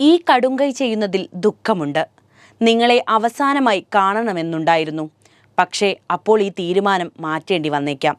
ഈ കടുങ്കൈ ചെയ്യുന്നതിൽ ദുഃഖമുണ്ട്. നിങ്ങളെ അവസാനമായി കാണണമെന്നുണ്ടായിരുന്നു. പക്ഷേ അപ്പോൾ ഈ തീരുമാനം മാറ്റേണ്ടി വന്നേക്കാം.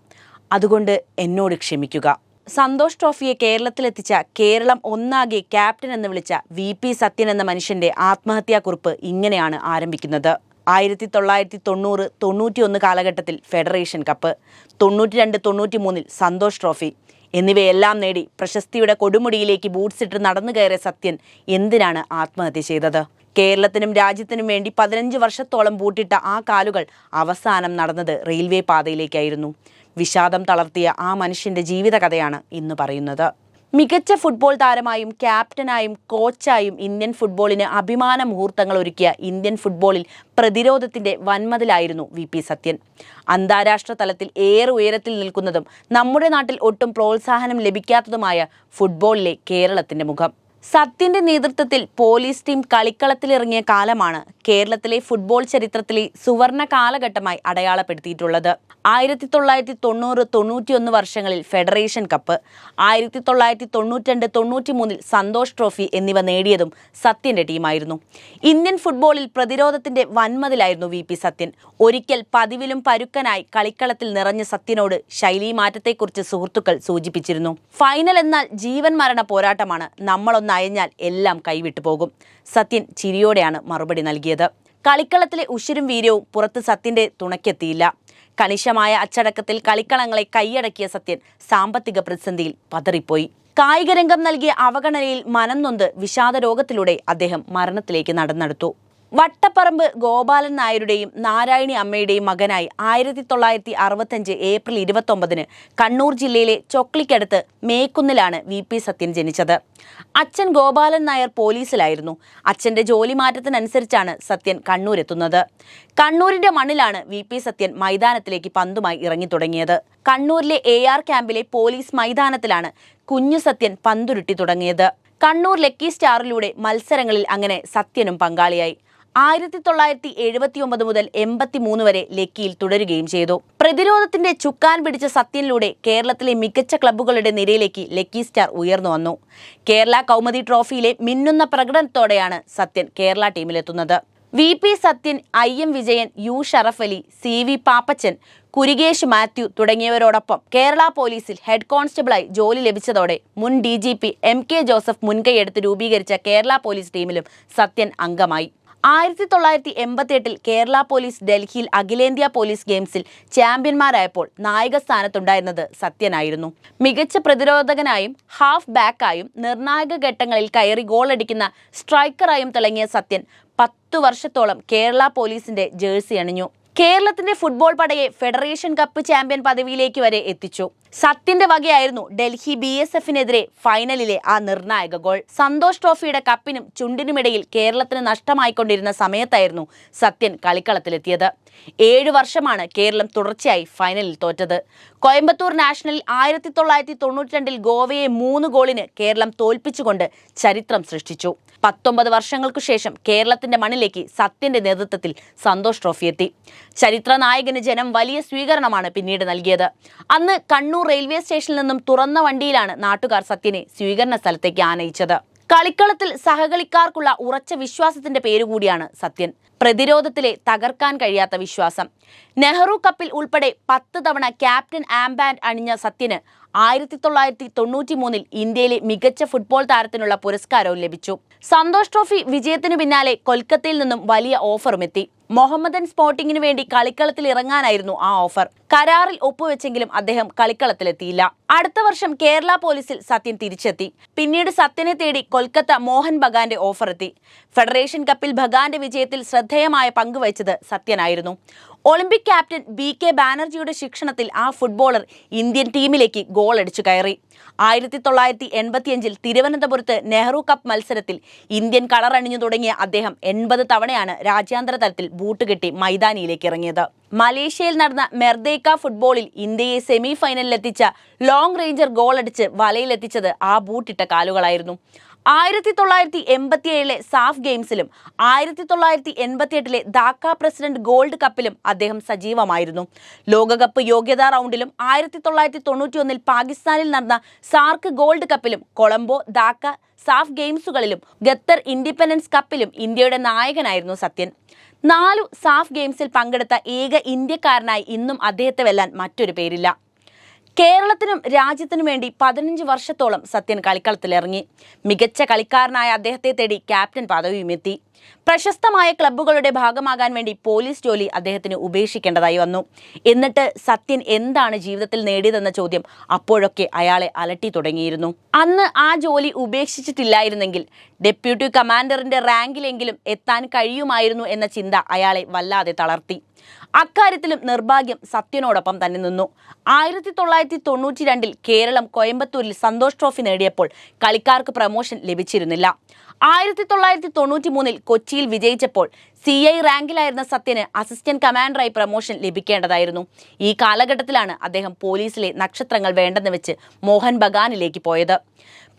അതുകൊണ്ട് എന്നോട് ക്ഷമിക്കുക. സന്തോഷ് ട്രോഫിയെ കേരളത്തിലെത്തിച്ച കേരളം ഒന്നാകെ ക്യാപ്റ്റൻ എന്ന് വിളിച്ച വി പി സത്യൻ എന്ന മനുഷ്യന്റെ ആത്മഹത്യാക്കുറിപ്പ് ഇങ്ങനെയാണ് ആരംഭിക്കുന്നത്. ആയിരത്തി തൊള്ളായിരത്തി തൊണ്ണൂറ് തൊണ്ണൂറ്റിയൊന്ന് കാലഘട്ടത്തിൽ ഫെഡറേഷൻ കപ്പ് തൊണ്ണൂറ്റി രണ്ട് തൊണ്ണൂറ്റി മൂന്നിൽ സന്തോഷ് ട്രോഫി എന്നിവയെല്ലാം നേടി പ്രശസ്തിയുടെ കൊടുമുടിയിലേക്ക് ബൂട്ട്സിട്ട് നടന്നു കയറിയ സത്യൻ എന്തിനാണ് ആത്മഹത്യ ചെയ്തത്? കേരളത്തിനും രാജ്യത്തിനും വേണ്ടി പതിനഞ്ച് വർഷത്തോളം ബൂട്ടിട്ട ആ കാലുകൾ അവസാനം നടന്നത് റെയിൽവേ പാതയിലേക്കായിരുന്നു. വിഷാദം തളർത്തിയ ആ മനുഷ്യന്റെ ജീവിതകഥയാണ് ഇന്ന് പറയുന്നത്. മികച്ച ഫുട്ബോൾ താരമായും ക്യാപ്റ്റനായും കോച്ചായും ഇന്ത്യൻ ഫുട്ബോളിന് അഭിമാന മുഹൂർത്തങ്ങൾ ഒരുക്കിയ ഇന്ത്യൻ ഫുട്ബോളിൽ പ്രതിരോധത്തിന്റെ വൻമതിലായിരുന്നു വി പി സത്യൻ. അന്താരാഷ്ട്ര തലത്തിൽ ഏറെ ഉയരത്തിൽ നിൽക്കുന്നതും നമ്മുടെ നാട്ടിൽ ഒട്ടും പ്രോത്സാഹനം ലഭിക്കാത്തതുമായ ഫുട്ബോളിലെ കേരളത്തിന്റെ മുഖം. സത്യന്റെ നേതൃത്വത്തിൽ പോലീസ് ടീം കളിക്കളത്തിലിറങ്ങിയ കാലമാണ് കേരളത്തിലെ ഫുട്ബോൾ ചരിത്രത്തിലെ സുവർണ കാലഘട്ടമായി അടയാളപ്പെടുത്തിയിട്ടുള്ളത്. ആയിരത്തി തൊള്ളായിരത്തി തൊണ്ണൂറ് തൊണ്ണൂറ്റിയൊന്ന് വർഷങ്ങളിൽ ഫെഡറേഷൻ കപ്പ് ആയിരത്തി തൊള്ളായിരത്തി തൊണ്ണൂറ്റിരണ്ട് തൊണ്ണൂറ്റി മൂന്നിൽ സന്തോഷ് ട്രോഫി എന്നിവ നേടിയതും സത്യന്റെ ടീമായിരുന്നു. ഇന്ത്യൻ ഫുട്ബോളിൽ പ്രതിരോധത്തിന്റെ വൻമതിലായിരുന്നു വി പി സത്യൻ. ഒരിക്കൽ പതിവിലും പരുക്കനായി കളിക്കളത്തിൽ നിറഞ്ഞ സത്യനോട് ശൈലി മാറ്റത്തെക്കുറിച്ച് സുഹൃത്തുക്കൾ സൂചിപ്പിച്ചിരുന്നു. ഫൈനൽ എന്നാൽ ജീവൻ മരണ പോരാട്ടമാണ്. നമ്മളൊന്ന് അയഞ്ഞാൽ എല്ലാം കൈവിട്ടു പോകും സത്യൻ ചിരിയോടെയാണ് മറുപടി നൽകിയത്. കളിക്കളത്തിലെ ഉശിരും വീര്യവും പുറത്ത് സത്യന്റെ തുണയ്ക്കെത്തിയില്ല. കണിശമായ അച്ചടക്കത്തിൽ കളിക്കളങ്ങളെ കൈയടക്കിയ സത്യൻ സാമ്പത്തിക പ്രതിസന്ധിയിൽ പതറിപ്പോയി. കായികരംഗം നൽകിയ അവഗണനയിൽ മനം നൊന്ത് വിഷാദ രോഗത്തിലൂടെ അദ്ദേഹം മരണത്തിലേക്ക് നടന്നെടുത്തു. വട്ടപ്പറമ്പ് ഗോപാലൻ നായരുടെയും നാരായണി അമ്മയുടെയും മകനായി ആയിരത്തി തൊള്ളായിരത്തി അറുപത്തഞ്ച് ഏപ്രിൽ ഇരുപത്തൊമ്പതിന് കണ്ണൂർ ജില്ലയിലെ ചൊക്ലിക്കടുത്ത് മേക്കുന്നിലാണ് വി പി സത്യൻ ജനിച്ചത്. അച്ഛൻ ഗോപാലൻ നായർ പോലീസിലായിരുന്നു. അച്ഛന്റെ ജോലി മാറ്റത്തിനനുസരിച്ചാണ് സത്യൻ കണ്ണൂരെത്തുന്നത്. കണ്ണൂരിന്റെ മണ്ണിലാണ് വി പി സത്യൻ മൈതാനത്തിലേക്ക് പന്തുമായി ഇറങ്ങി തുടങ്ങിയത്. കണ്ണൂരിലെ എ ആർ ക്യാമ്പിലെ പോലീസ് മൈതാനത്തിലാണ് കുഞ്ഞു സത്യൻ പന്തുരുട്ടി തുടങ്ങിയത്. കണ്ണൂർ ലക്കി സ്റ്റാറിലൂടെ മത്സരങ്ങളിൽ അങ്ങനെ സത്യനും പങ്കാളിയായി. ആയിരത്തി തൊള്ളായിരത്തി എഴുപത്തി ഒമ്പത് മുതൽ എൺപത്തി മൂന്ന് വരെ ലക്കിയിൽ തുടരുകയും ചെയ്തു. പ്രതിരോധത്തിന്റെ ചുക്കാൻ പിടിച്ച സത്യനിലൂടെ കേരളത്തിലെ മികച്ച ക്ലബ്ബുകളുടെ നിരയിലേക്ക് ലക്കി സ്റ്റാർ ഉയർന്നു വന്നു. കേരള കൗമുദി ട്രോഫിയിലെ മിന്നുന്ന പ്രകടനത്തോടെയാണ് Sathyan Kerala ടീമിലെത്തുന്നത്. V P Sathyan I M Vijayan U Sharaf Ali C V Pappachan Kurikesh Mathew തുടങ്ങിയവരോടൊപ്പം Kerala പോലീസിൽ ഹെഡ് കോൺസ്റ്റബിളായി ജോലി ലഭിച്ചതോടെ മുൻ D G P M K Joseph മുൻകൈയെടുത്ത് രൂപീകരിച്ച കേരള പോലീസ് ടീമിലും സത്യൻ അംഗമായി. ആയിരത്തി തൊള്ളായിരത്തി എൺപത്തി എട്ടിൽ കേരള പോലീസ് ഡൽഹിയിൽ അഖിലേന്ത്യാ പോലീസ് ഗെയിംസിൽ ചാമ്പ്യന്മാരായപ്പോൾ നായക സ്ഥാനത്തുണ്ടായിരുന്നത് സത്യനായിരുന്നു. മികച്ച പ്രതിരോധകനായും ഹാഫ് ബാക്കായും നിർണായക ഘട്ടങ്ങളിൽ കയറി ഗോളടിക്കുന്ന സ്ട്രൈക്കറായും തിളങ്ങിയ സത്യൻ പത്തു വർഷത്തോളം കേരള പോലീസിന്റെ ജേഴ്സി അണിഞ്ഞു. കേരളത്തിന്റെ ഫുട്ബോൾ പടയെ ഫെഡറേഷൻ കപ്പ് ചാമ്പ്യൻ പദവിയിലേക്ക് വരെ എത്തിച്ചു. സത്യന്റെ വകയായിരുന്നു ഡൽഹി ബി എസ് എഫിനെതിരെ ഫൈനലിലെ ആ നിർണായക ഗോൾ സന്തോഷ് ട്രോഫിയുടെ കപ്പിനും ചുണ്ടിനുമിടയിൽ കേരളത്തിന് നഷ്ടമായിക്കൊണ്ടിരുന്ന സമയത്തായിരുന്നു സത്യൻ കളിക്കളത്തിലെത്തിയത്. ഏഴു വർഷമാണ് കേരളം തുടർച്ചയായി ഫൈനലിൽ തോറ്റത്. കോയമ്പത്തൂർ നാഷണലിൽ ആയിരത്തി തൊള്ളായിരത്തി തൊണ്ണൂറ്റി രണ്ടിൽ ഗോവയെ മൂന്ന് ഗോളിന് കേരളം തോൽപ്പിച്ചുകൊണ്ട് ചരിത്രം സൃഷ്ടിച്ചു. പത്തൊമ്പത് വർഷങ്ങൾക്കു ശേഷം കേരളത്തിന്റെ മണ്ണിലേക്ക് സത്യന്റെ നേതൃത്വത്തിൽ സന്തോഷ് ട്രോഫി എത്തി. ചരിത്ര നായകന് ജനം വലിയ സ്വീകരണമാണ് പിന്നീട് നൽകിയത്. അന്ന് കണ്ണൂർ റെയിൽവേ സ്റ്റേഷനിൽ നിന്നും തുറന്ന വണ്ടിയിലാണ് നാട്ടുകാർ സത്യനെ സ്വീകരണ സ്ഥലത്തേക്ക് ആനയിച്ചത്. കളിക്കളത്തിൽ സഹകളിക്കാർക്കുള്ള ഉറച്ച വിശ്വാസത്തിന്റെ പേരുകൂടിയാണ് സത്യൻ. പ്രതിരോധത്തിലെ തകർക്കാൻ കഴിയാത്ത വിശ്വാസം. നെഹ്റു കപ്പിൽ ഉൾപ്പെടെ പത്ത് തവണ ക്യാപ്റ്റൻ ആംബാൻഡ് അണിഞ്ഞ സത്യന് ആയിരത്തി തൊള്ളായിരത്തി തൊണ്ണൂറ്റി മൂന്നിൽ ഇന്ത്യയിലെ മികച്ച ഫുട്ബോൾ താരത്തിനുള്ള പുരസ്കാരവും ലഭിച്ചു. സന്തോഷ് ട്രോഫി വിജയത്തിനു പിന്നാലെ കൊൽക്കത്തയിൽ നിന്നും വലിയ ഓഫറും എത്തി. മൊഹമ്മദൻ സ്പോർട്ടിങ്ങിന് വേണ്ടി കളിക്കളത്തിൽ ഇറങ്ങാനായിരുന്നു ആ ഓഫർ. കരാറിൽ ഒപ്പുവെച്ചെങ്കിലും അദ്ദേഹം കളിക്കളത്തിലെത്തിയില്ല. അടുത്ത വർഷം കേരള പോലീസിൽ സത്യൻ തിരിച്ചെത്തി. പിന്നീട് സത്യനെ തേടി കൊൽക്കത്ത മോഹൻ ബഗാന്റെ ഓഫർ എത്തി ഫെഡറേഷൻ കപ്പിൽ ബഗാന്റെ വിജയത്തിൽ ശ്രദ്ധേയമായ പങ്കുവച്ചത് സത്യനായിരുന്നു. ഒളിമ്പിക് ക്യാപ്റ്റൻ ബി കെ ബാനർജിയുടെ ശിക്ഷണത്തിൽ ആ ഫുട്ബോളർ ഇന്ത്യൻ ടീമിലേക്ക് ഗോൾ അടിച്ചു കയറി. ആയിരത്തി തൊള്ളായിരത്തി എൺപത്തിയഞ്ചിൽ തിരുവനന്തപുരത്ത് നെഹ്റു കപ്പ് മത്സരത്തിൽ ഇന്ത്യൻ കളറണിഞ്ഞു തുടങ്ങിയ അദ്ദേഹം എൺപത് തവണയാണ് രാജ്യാന്തര തലത്തിൽ ബൂട്ട് കെട്ടി മൈതാനിയിലേക്ക് ഇറങ്ങിയത്. മലേഷ്യയിൽ നടന്ന മെർദേക്ക ഫുട്ബോളിൽ ഇന്ത്യയെ സെമി ഫൈനലിലെത്തിച്ച ലോങ് റേഞ്ചർ ഗോൾ അടിച്ച് വലയിലെത്തിച്ചത് ആ ബൂട്ടിട്ട കാലുകളായിരുന്നു. ആയിരത്തി തൊള്ളായിരത്തി എൺപത്തിയേഴിലെ സാഫ് ഗെയിംസിലും ആയിരത്തി തൊള്ളായിരത്തി എൺപത്തിയെട്ടിലെ ധാക്ക പ്രസിഡന്റ് ഗോൾഡ് കപ്പിലും അദ്ദേഹം സജീവമായിരുന്നു. ലോകകപ്പ് യോഗ്യതാ റൗണ്ടിലും ആയിരത്തി തൊള്ളായിരത്തി തൊണ്ണൂറ്റിയൊന്നിൽ പാകിസ്ഥാനിൽ നടന്ന സാർക്ക് ഗോൾഡ് കപ്പിലും കൊളംബോ ധാക്ക സാഫ് ഗെയിംസുകളിലും ഖത്തർ ഇൻഡിപെൻഡൻസ് കപ്പിലും ഇന്ത്യയുടെ നായകനായിരുന്നു സത്യൻ. നാലു സാഫ് ഗെയിംസിൽ പങ്കെടുത്ത ഏക ഇന്ത്യക്കാരനായി ഇന്നും അദ്ദേഹത്തെ വെല്ലാൻ മറ്റൊരു പേരില്ല. കേരളത്തിനും രാജ്യത്തിനും വേണ്ടി പതിനഞ്ച് വർഷത്തോളം സത്യൻ കളിക്കളത്തിലിറങ്ങി. മികച്ച കളിക്കാരനായ അദ്ദേഹത്തെ തേടി ക്യാപ്റ്റൻ പദവിയും എത്തി. പ്രശസ്തമായ ക്ലബ്ബുകളുടെ ഭാഗമാകാൻ വേണ്ടി പോലീസ് ജോലി അദ്ദേഹത്തിന് ഉപേക്ഷിക്കേണ്ടതായി വന്നു. എന്നിട്ട് സത്യൻ എന്താണ് ജീവിതത്തിൽ നേടിയതെന്ന ചോദ്യം അപ്പോഴൊക്കെ അയാളെ അലട്ടി തുടങ്ങിയിരുന്നു. അന്ന് ആ ജോലി ഉപേക്ഷിച്ചിട്ടില്ലായിരുന്നെങ്കിൽ ഡെപ്യൂട്ടി കമാൻഡറിന്റെ റാങ്കിലെങ്കിലും എത്താൻ കഴിയുമായിരുന്നു എന്ന ചിന്ത അയാളെ വല്ലാതെ തളർത്തി. അക്കാര്യത്തിലും നിർഭാഗ്യം സത്യനോടൊപ്പം തന്നെ നിന്നു. ആയിരത്തി തൊള്ളായിരത്തി തൊണ്ണൂറ്റി രണ്ടിൽ കേരളം കോയമ്പത്തൂരിൽ സന്തോഷ് ട്രോഫി നേടിയപ്പോൾ കളിക്കാർക്ക് പ്രമോഷൻ ലഭിച്ചിരുന്നില്ല. ആയിരത്തി തൊള്ളായിരത്തി തൊണ്ണൂറ്റി മൂന്നിൽ കൊച്ചിയിൽ വിജയിച്ചപ്പോൾ സി ഐ റാങ്കിലായിരുന്ന സത്യന് അസിസ്റ്റന്റ് കമാൻഡറായി പ്രമോഷൻ ലഭിക്കേണ്ടതായിരുന്നു. ഈ കാലഘട്ടത്തിലാണ് അദ്ദേഹം പോലീസിലെ നക്ഷത്രങ്ങൾ വേണ്ടെന്ന് വെച്ച് മോഹൻ ബഗാനിലേക്ക് പോയത്.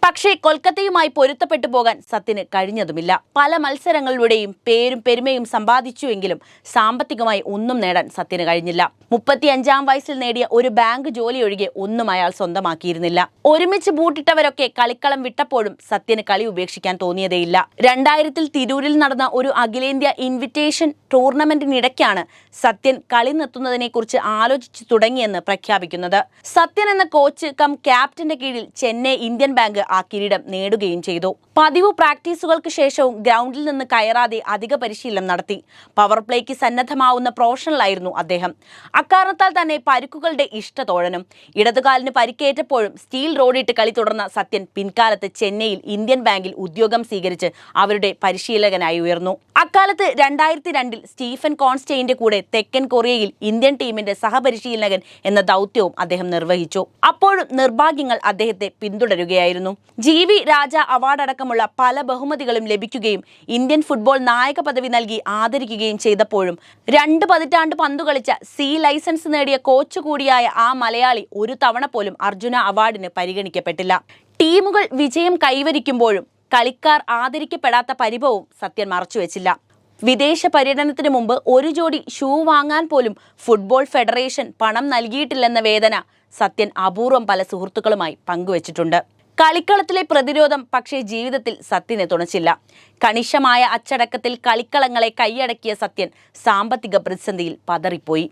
പക്ഷേ കൊൽക്കത്തയുമായി പൊരുത്തപ്പെട്ടു പോകാൻ സത്യന് കഴിഞ്ഞതുമില്ല. പല മത്സരങ്ങളിലൂടെയും പേരും പെരുമയും സമ്പാദിച്ചുവെങ്കിലും സാമ്പത്തികമായി ഒന്നും നേടാൻ സത്യന് കഴിഞ്ഞില്ല. മുപ്പത്തിയഞ്ചാം വയസ്സിൽ നേടിയ ഒരു ബാങ്ക് ജോലി ഒഴികെ ഒന്നും അയാൾ സ്വന്തമാക്കിയിരുന്നില്ല. ഒരുമിച്ച് ബൂട്ടിട്ടവരൊക്കെ കളിക്കളം വിട്ടപ്പോഴും സത്യന് കളി ഉപേക്ഷിക്കാൻ തോന്നിയതേയില്ല. രണ്ടായിരത്തിൽ തിരൂരിൽ നടന്ന ഒരു അഖിലേന്ത്യാ ഇൻവിറ്റേഷൻ ടൂർണമെന്റിനിടയ്ക്കാണ് സത്യൻ കളി നിർത്തുന്നതിനെക്കുറിച്ച് ആലോചിച്ചു തുടങ്ങിയെന്ന് പ്രഖ്യാപിക്കുന്നത്. സത്യൻ എന്ന കോച്ച് കം ക്യാപ്റ്റന്റെ കീഴിൽ ചെന്നൈ ഇന്ത്യൻ ബാങ്ക് ആ കിരീടം നേടുകയും ചെയ്തു. പതിവ് പ്രാക്ടീസുകൾക്ക് ശേഷവും ഗ്രൗണ്ടിൽ നിന്ന് കയറാതെ അധിക പരിശീലനം നടത്തി. പവർ പ്ലേക്ക് സന്നദ്ധമാവുന്ന പ്രൊഫഷണലായിരുന്നു അദ്ദേഹം. അക്കാരണത്താൽ തന്നെ പരുക്കുകളുടെ ഇഷ്ടതോഴനും. ഇടതുകാലിന് പരിക്കേറ്റപ്പോഴും സ്റ്റീൽ റോഡിട്ട് കളി തുടർന്ന സത്യൻ പിൻകാലത്ത് ചെന്നൈയിൽ ഇന്ത്യൻ ബാങ്കിൽ ഉദ്യോഗം സ്വീകരിച്ച് അവരുടെ പരിശീലകനായി ഉയർന്നു. അക്കാലത്ത് രണ്ടായിരത്തി രണ്ടിൽ സ്റ്റീഫൻ കോൺസ്റ്റൈന്റെ കൂടെ തെക്കൻ കൊറിയയിൽ ഇന്ത്യൻ ടീമിന്റെ സഹപരിശീലകൻ എന്ന ദൗത്യവും അദ്ദേഹം നിർവഹിച്ചു. അപ്പോഴും നിർഭാഗ്യങ്ങൾ അദ്ദേഹത്തെ പിന്തുടരുകയായിരുന്നു. ജി വി രാജ അവാർഡ് അടക്കമുള്ള പല ബഹുമതികളും ലഭിക്കുകയും ഇന്ത്യൻ ഫുട്ബോൾ നായക പദവി നൽകി ആദരിക്കുകയും ചെയ്തപ്പോഴും രണ്ട് പതിറ്റാണ്ട് പന്തു കളിച്ച സി ലൈസൻസ് നേടിയ കോച്ച് കൂടിയായ ആ മലയാളി ഒരു തവണ പോലും അർജുന അവാർഡിന് പരിഗണിക്കപ്പെട്ടില്ല. ടീമുകൾ വിജയം കൈവരിക്കുമ്പോഴും കളിക്കാർ ആദരിക്കപ്പെടാത്ത പരിഭവവും സത്യൻ മറച്ചുവെച്ചില്ല വിദേശ പര്യടനത്തിന് മുമ്പ് ഒരു ജോഡി ഷൂ വാങ്ങാൻ പോലും ഫുട്ബോൾ ഫെഡറേഷൻ പണം നൽകിയിട്ടില്ലെന്ന വേദന സത്യൻ അപൂർവം പല സുഹൃത്തുക്കളുമായി പങ്കുവച്ചിട്ടുണ്ട്. കളിക്കളത്തിലെ പ്രതിരോധം പക്ഷേ ജീവിതത്തിൽ സത്യനെ തുണച്ചില്ല. കണിശമായ അച്ചടക്കത്തിൽ കളിക്കളങ്ങളെ കൈയടക്കിയ സത്യൻ സാമ്പത്തിക പ്രതിസന്ധിയിൽ പതറിപ്പോയി.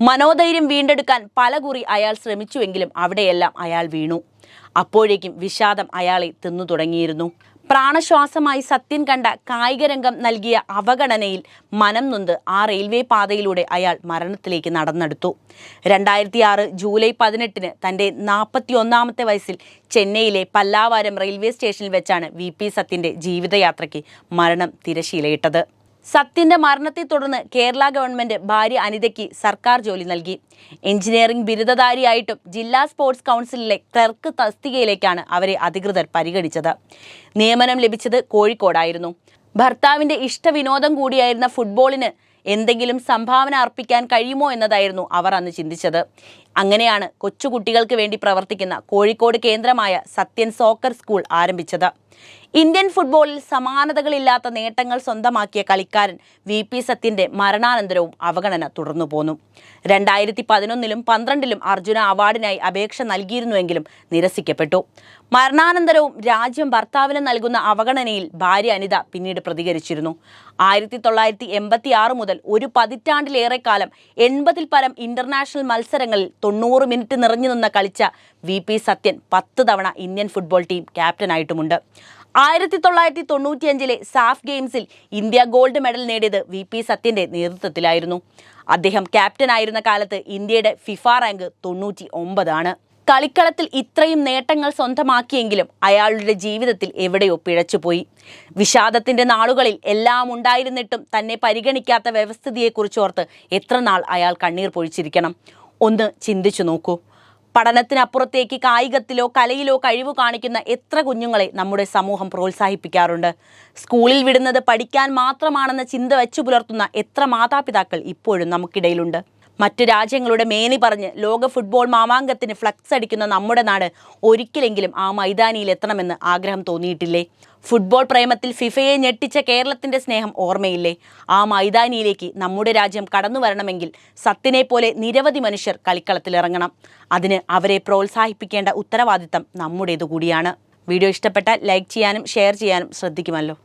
മനോധൈര്യം വീണ്ടെടുക്കാൻ പലകുറി അയാൾ ശ്രമിച്ചുവെങ്കിലും അവിടെയെല്ലാം അയാൾ വീണു. അപ്പോഴേക്കും വിഷാദം അയാളെ തിന്നു തുടങ്ങിയിരുന്നു. പ്രാണശ്വാസമായി സത്യൻ കണ്ട കായികരംഗം നൽകിയ അവഗണനയിൽ മനം നൊന്ത് ആ റെയിൽവേ പാതയിലൂടെ അയാൾ മരണത്തിലേക്ക് നടന്നെടുത്തു. രണ്ടായിരത്തി ആറ് ജൂലൈ പതിനെട്ടിന് തന്റെ നാൽപ്പത്തി ഒന്നാമത്തെ വയസ്സിൽ ചെന്നൈയിലെ പല്ലാവാരം റെയിൽവേ സ്റ്റേഷനിൽ വെച്ചാണ് വി പി സത്യന്റെ ജീവിതയാത്രയ്ക്ക് മരണം തിരശീലയിട്ടത് സത്യന്റെ മരണത്തെ തുടർന്ന് കേരള ഗവൺമെന്റ് ഭാര്യ അനിതയ്ക്ക് സർക്കാർ ജോലി നൽകി. എഞ്ചിനീയറിംഗ് ബിരുദധാരിയായിട്ടും ജില്ലാ സ്പോർട്സ് കൗൺസിലിലെ ക്ലർക്ക് തസ്തികയിലേക്കാണ് അവരെ അധികൃതർ പരിഗണിച്ചത്. നിയമനം ലഭിച്ചത് കോഴിക്കോടായിരുന്നു. ഭർത്താവിന്റെ ഇഷ്ടവിനോദം കൂടിയായിരുന്ന ഫുട്ബോളിന് എന്തെങ്കിലും സംഭാവന അർപ്പിക്കാൻ കഴിയുമോ എന്നതായിരുന്നു അവർ അന്ന് ചിന്തിച്ചത്. അങ്ങനെയാണ് കൊച്ചുകുട്ടികൾക്ക് വേണ്ടി പ്രവർത്തിക്കുന്ന കോഴിക്കോട് കേന്ദ്രമായ സത്യൻ സോക്കർ സ്കൂൾ ആരംഭിച്ചത്. ഇന്ത്യൻ ഫുട്ബോളിൽ സമാനതകളില്ലാത്ത നേട്ടങ്ങൾ സ്വന്തമാക്കിയ കളിക്കാരൻ വി പി സത്യന്റെ മരണാനന്തരവും അവഗണന തുടർന്നു പോന്നു. രണ്ടായിരത്തി പതിനൊന്നിലും പന്ത്രണ്ടിലും അർജുന അവാർഡിനായി അപേക്ഷ നൽകിയിരുന്നുവെങ്കിലും നിരസിക്കപ്പെട്ടു. മരണാനന്തരവും രാജ്യം ഭർത്താവിന് നൽകുന്ന അവഗണനയിൽ ഭാര്യ അനിത പിന്നീട് പ്രതികരിച്ചിരുന്നു. ആയിരത്തി തൊള്ളായിരത്തി എൺപത്തി ആറ് മുതൽ ഒരു പതിറ്റാണ്ടിലേറെ കാലം എൺപതിൽ പരം ഇന്റർനാഷണൽ മത്സരങ്ങളിൽ തൊണ്ണൂറ് മിനിറ്റ് നിറഞ്ഞു നിന്ന് കളിച്ച വി പി സത്യൻ പത്ത് തവണ ഇന്ത്യൻ ഫുട്ബോൾ ടീം ക്യാപ്റ്റനായിട്ടുമുണ്ട്. ആയിരത്തി തൊള്ളായിരത്തി തൊണ്ണൂറ്റിയഞ്ചിലെ സാഫ് ഗെയിംസിൽ ഇന്ത്യ ഗോൾഡ് മെഡൽ നേടിയത് വി പി സത്യന്റെ നേതൃത്വത്തിലായിരുന്നു. അദ്ദേഹം ക്യാപ്റ്റനായിരുന്ന കാലത്ത് ഇന്ത്യയുടെ ഫിഫ റാങ്ക് തൊണ്ണൂറ്റി ഒമ്പതാണ് കളിക്കളത്തിൽ ഇത്രയും നേട്ടങ്ങൾ സ്വന്തമാക്കിയെങ്കിലും അയാളുടെ ജീവിതത്തിൽ എവിടെയോ പിഴച്ചുപോയി. വിഷാദത്തിന്റെ നാളുകളിൽ എല്ലാം ഉണ്ടായിരുന്നിട്ടും തന്നെ പരിഗണിക്കാത്ത വ്യവസ്ഥിതിയെക്കുറിച്ചോർത്ത് എത്ര നാൾ അയാൾ കണ്ണീർ പൊഴിച്ചിരിക്കണം. ഒന്ന് ചിന്തിച്ചു നോക്കൂ. പഠനത്തിനപ്പുറത്തേക്ക് കായികത്തിലോ കലയിലോ കഴിവ് കാണിക്കുന്ന എത്ര കുഞ്ഞുങ്ങളെ നമ്മുടെ സമൂഹം പ്രോത്സാഹിപ്പിക്കാറുണ്ട്. സ്കൂളിൽ വിടുന്നത് പഠിക്കാൻ മാത്രമാണെന്ന ചിന്ത വെച്ചു പുലർത്തുന്ന എത്ര മാതാപിതാക്കൾ ഇപ്പോഴും നമുക്കിടയിലുണ്ട്. മറ്റ് രാജ്യങ്ങളുടെ മേനി പറഞ്ഞ് ലോക ഫുട്ബോൾ മാമാങ്കത്തിന് ഫ്ലക്സ് അടിക്കുന്ന നമ്മുടെ നാട് ഒരിക്കലെങ്കിലും ആ മൈതാനിയിൽ എത്തണമെന്ന് ആഗ്രഹം തോന്നിയിട്ടില്ലേ? ഫുട്ബോൾ പ്രേമത്തിൽ ഫിഫയെ ഞെട്ടിച്ച കേരളത്തിന്റെ സ്നേഹം ഓർമ്മയില്ലേ? ആ മൈതാനിയിലേക്ക് നമ്മുടെ രാജ്യം കടന്നു വരണമെങ്കിൽ സത്തിനെ പോലെ നിരവധി മനുഷ്യർ കളിക്കളത്തിലിറങ്ങണം അതിന് അവരെ പ്രോത്സാഹിപ്പിക്കേണ്ട ഉത്തരവാദിത്തം നമ്മുടേതു കൂടിയാണ് വീഡിയോ ഇഷ്ടപ്പെട്ടാൽ ലൈക്ക് ചെയ്യാനും ഷെയർ ചെയ്യാനും ശ്രദ്ധിക്കുമല്ലോ.